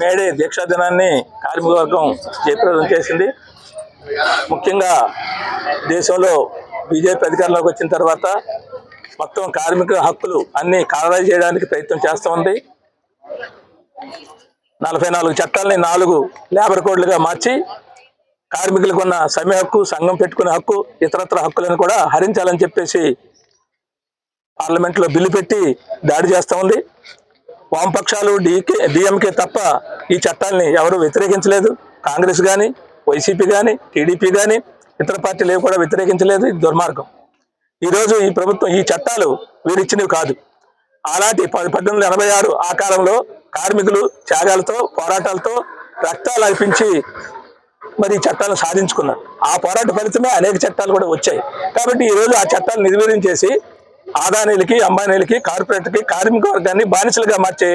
May Day దీక్షా దినాన్ని కార్మిక వర్గం జయప్రదం చేసింది. ముఖ్యంగా దేశంలో బీజేపీ అధికారంలోకి వచ్చిన తర్వాత మొత్తం కార్మిక హక్కులు అన్ని ఖరారు చేయడానికి ప్రయత్నం చేస్తూ ఉంది. నలభై నాలుగు చట్టాలని నాలుగు లేబర్ కోడ్లుగా మార్చి కార్మికులకు ఉన్న సమ్మె హక్కు సంఘం పెట్టుకునే హక్కు ఇతరత్ర హక్కులను కూడా హరించాలని చెప్పేసి పార్లమెంట్లో బిల్లు పెట్టి దాడి చేస్తూ ఉంది. వామపక్షాలు డీకే డిఎంకే తప్ప ఈ చట్టాలని ఎవరు వ్యతిరేకించలేదు. కాంగ్రెస్ కానీ వైసీపీ కానీ టీడీపీ కానీ ఇతర పార్టీలు ఏవి కూడా వ్యతిరేకించలేదు. ఇది దుర్మార్గం. ఈరోజు ఈ ప్రభుత్వం ఈ చట్టాలు వీరిచ్చినవి కాదు. అలాంటి పద్దెనిమిది ఎనభై ఆరు ఆ కాలంలో కార్మికులు త్యాగాలతో పోరాటాలతో రక్తాలు అర్పించి మరి ఈ చట్టాలను సాధించుకున్నారు. ఆ పోరాట ఫలితమే అనేక చట్టాలు కూడా వచ్చాయి. కాబట్టి ఈ రోజు ఆ చట్టాలు నిర్వీర్యం చేసి ఆదానీలకి అంబానీలకి కార్పొరేట్కి కార్మిక వర్గాన్ని బానిసలుగా మార్చి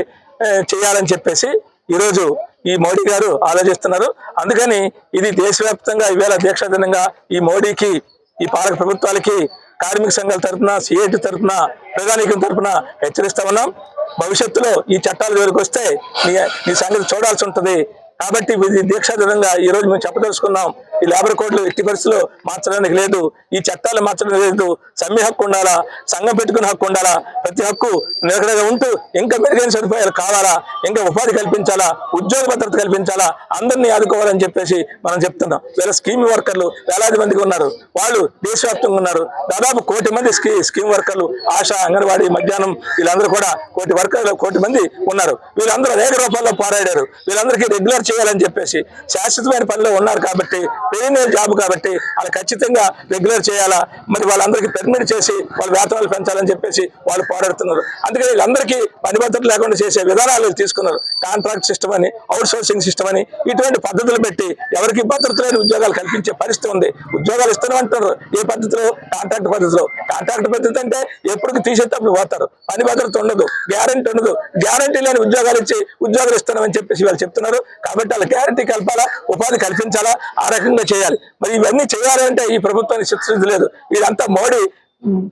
చేయాలని చెప్పేసి ఈరోజు ఈ మోడీ గారు ఆలోచిస్తున్నారు. అందుకని ఇది దేశవ్యాప్తంగా ఈవేళ దీక్షా దినంగా ఈ మోడీకి ఈ పాలక ప్రభుత్వాలకి కార్మిక సంఘాల తరఫున సిఐటి తరఫున ప్రధానికం తరఫున హెచ్చరిస్తా ఉన్నాం. భవిష్యత్తులో ఈ చట్టాలు దగ్గరకు వస్తే నీ సంగతి చూడాల్సి ఉంటుంది. కాబట్టి ఇది దీక్షా దినంగా ఈ రోజు మేము చెప్పదలుచుకున్నాం. ఈ లేబర్ కోడ్లు ఎట్టి పరిస్థితుల్లో మార్చడానికి లేదు. ఈ చట్టాలు మార్చడం లేదు. సమ్మె హక్కు ఉండాలా? సంఘం పెట్టుకునే హక్కు ఉండాలా? ప్రతి హక్కు నిలకడగా ఉంటూ ఇంకా మెరుగైన సదుపాయాలు కావాలా? ఇంకా ఉపాధి కల్పించాలా? ఉద్యోగ భద్రత కల్పించాలా? అందరినీ ఆదుకోవాలని చెప్పేసి మనం చెప్తున్నాం. వీళ్ళ స్కీమ్ వర్కర్లు వేలాది మందికి ఉన్నారు. వాళ్ళు దేశవ్యాప్తంగా ఉన్నారు. దాదాపు కోటి మంది స్కీ స్కీమ్ వర్కర్లు ఆశ అంగన్వాడీ మధ్యాహ్నం వీళ్ళందరూ కూడా కోటి వర్కర్లు కోటి మంది ఉన్నారు. వీళ్ళందరూ అనేక రూపాల్లో పోరాడారు. వీళ్ళందరికీ రెగ్యులర్ చేయాలని చెప్పేసి శాశ్వతమైన పనిలో ఉన్నారు కాబట్టి పెరిగిన జాబ్ కాబట్టి వాళ్ళు ఖచ్చితంగా రెగ్యులర్ చేయాలా? మరి వాళ్ళందరికీ పెర్మిట్ చేసి వాళ్ళ వేతనాలు పెంచాలని చెప్పేసి వాళ్ళు పోరాడుతున్నారు. అందుకని వీళ్ళందరికీ పని భద్రత లేకుండా చేసే విధానాలు తీసుకున్నారు. కాంట్రాక్ట్ సిస్టమ్ అని అవుట్ సోర్సింగ్ సిస్టమ్ అని ఇటువంటి పద్ధతులు పెట్టి ఎవరికి భద్రత లేని ఉద్యోగాలు కల్పించే పరిస్థితి ఉంది. ఉద్యోగాలు ఇస్తామంటారు ఏ పద్ధతిలో? కాంట్రాక్ట్ పద్ధతిలో. కాంట్రాక్ట్ పద్ధతి అంటే ఎప్పటికి తీసేటప్పుడు పోతారు. పని భద్రత ఉండదు. గ్యారంటీ ఉండదు. గ్యారంటీ లేని ఉద్యోగాలు ఇచ్చి ఉద్యోగాలు ఇస్తామని చెప్పేసి వాళ్ళు చెప్తున్నారు. కాబట్టి వాళ్ళ గ్యారంటీ కలపాలా? ఉపాధి కల్పించాలా? ఆ రకంగా చేయాలి. మరి ఇవన్నీ చేయాలంటే ఈ ప్రభుత్వానికి చిత్తశుద్ధి లేదు. వీళ్ళంతా మోడీ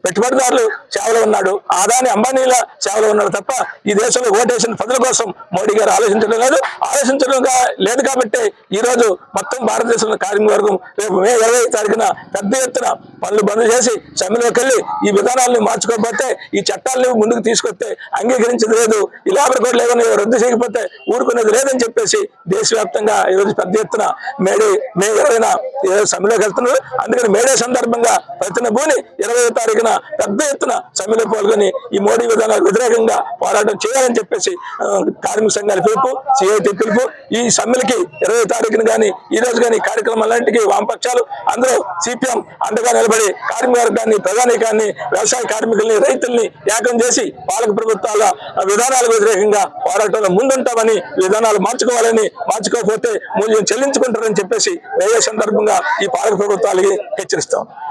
పెట్టుబడిదారులు సేవలో ఉన్నాడు. ఆదాని అంబానీల సేవలో ఉన్నాడు తప్ప ఈ దేశంలో ఓటేసిన ప్రజల కోసం మోడీ గారు ఆలోచించడం లేదు. ఆలోచించడం లేదు కాబట్టి ఈ రోజు మొత్తం భారతదేశంలో కార్మిక వర్గం రేపు మే ఇరవై తారీఖున పెద్ద ఎత్తున పనులు బంద్ చేసి సమ్మెలోకి వెళ్ళి ఈ విధానాలను మార్చుకోకపోతే ఈ చట్టాలను ముందుకు తీసుకొస్తే అంగీకరించేది లేదు. ఈ లేబర్ కోడ్ లేదని రద్దు చేయకపోతే ఊరుకునేది లేదని చెప్పేసి దేశవ్యాప్తంగా ఈ రోజు పెద్ద ఎత్తున మేడే మే ఇరవైన సమ్మెలోకి వెళ్తున్నారు. అందుకని మేడే సందర్భంగా ప్రతిన భూమి ఇరవై తారీఖున పెద్ద ఎత్తున సమ్మెలో పాల్గొని ఈ మోడీ విధానాలకు వ్యతిరేకంగా పోరాటం చేయాలని చెప్పేసి కార్మిక సంఘాల పిలుపు సిఐటి పిలుపు ఈ సమ్మెలకి ఇరవై తారీఖున కానీ ఈ రోజు కానీ కార్యక్రమాలన్నింటికి వామపక్షాలు అందరూ సిపిఎం అండగా నిలబడి కార్మిక వర్గాన్ని ప్రధానికాన్ని వ్యవసాయ కార్మికుల్ని రైతుల్ని ఏకం చేసి పాలక ప్రభుత్వాల విధానాలకు వ్యతిరేకంగా పోరాటంలో ముందుంటామని విధానాలు మార్చుకోవాలని మార్చుకోకపోతే మూల్యం చెల్లించుకుంటారని చెప్పేసి వేరే సందర్భంగా ఈ పాలక ప్రభుత్వాలకి హెచ్చరిస్తాం.